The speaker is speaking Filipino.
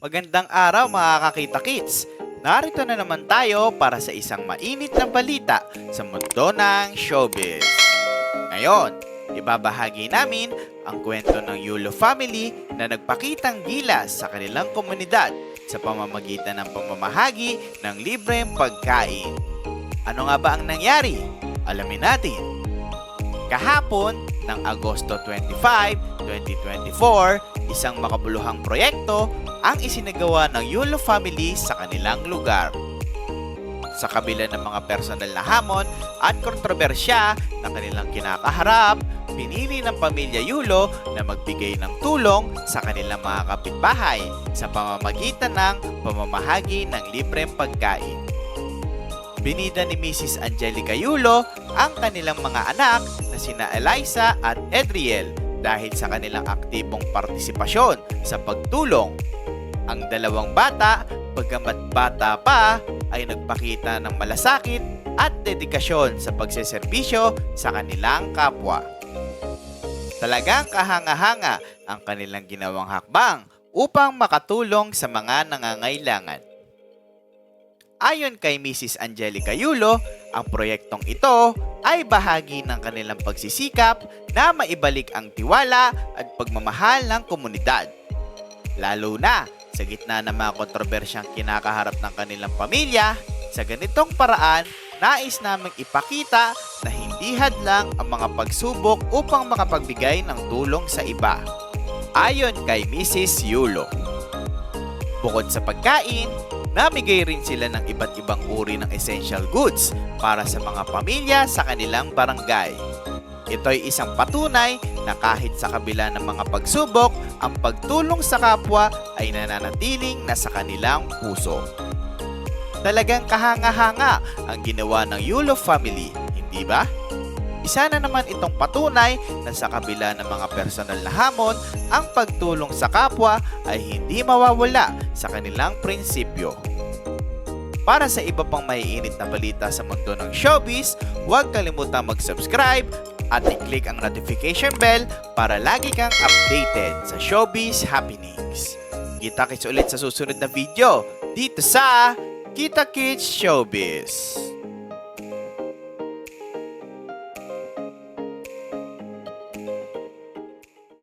Magandang araw mga kakita kids! Narito na naman tayo para sa isang mainit na balita sa mundo ng showbiz. Ngayon, ibabahagi namin ang kwento ng Yulo family na nagpakitang gilas sa kanilang komunidad sa pamamagitan ng pamamahagi ng libreng pagkain. Ano nga ba ang nangyari? Alamin natin. Kahapon ng Agosto 25, 2024, isang makabuluhang proyekto ang isinagawa ng Yulo family sa kanilang lugar. Sa kabila ng mga personal na hamon at kontrobersya na kanilang kinakaharap, pinili ng pamilya Yulo na magbigay ng tulong sa kanilang mga kapitbahay sa pamamagitan ng pamamahagi ng libreng pagkain. Binida ni Mrs. Angelica Yulo ang kanilang mga anak na sina Eliza at Edriel dahil sa kanilang aktibong partisipasyon sa pagtulong. Ang dalawang bata, pagkamat bata pa, ay nagpakita ng malasakit at dedikasyon sa pagseserbisyo sa kanilang kapwa. Talagang kahanga-hanga ang kanilang ginawang hakbang upang makatulong sa mga nangangailangan. Ayon kay Mrs. Angelica Yulo, ang proyektong ito ay bahagi ng kanilang pagsisikap na maibalik ang tiwala at pagmamahal ng komunidad. Lalo na sa gitna ng mga kontrobersyang kinakaharap ng kanilang pamilya, sa ganitong paraan, nais naming ipakita na hindi hadlang ang mga pagsubok upang makapagbigay ng tulong sa iba. Ayon kay Mrs. Yulo. Bukod sa pagkain, namigay rin sila ng iba't ibang uri ng essential goods para sa mga pamilya sa kanilang barangay. Ito'y isang patunay na kahit sa kabila ng mga pagsubok, ang pagtulong sa kapwa ay nananatiling nasa kanilang puso. Talagang kahanga-hanga ang ginawa ng Yulo family, hindi ba? Isa na naman itong patunay na sa kabila ng mga personal na hamon, ang pagtulong sa kapwa ay hindi mawawala sa kanilang prinsipyo. Para sa iba pang maiinit na balita sa mundo ng showbiz, huwag kalimutang mag-subscribe at i-click ang notification bell para lagi kang updated sa showbiz happenings. Kita kits ulit sa susunod na video dito sa Kita Kids Showbiz.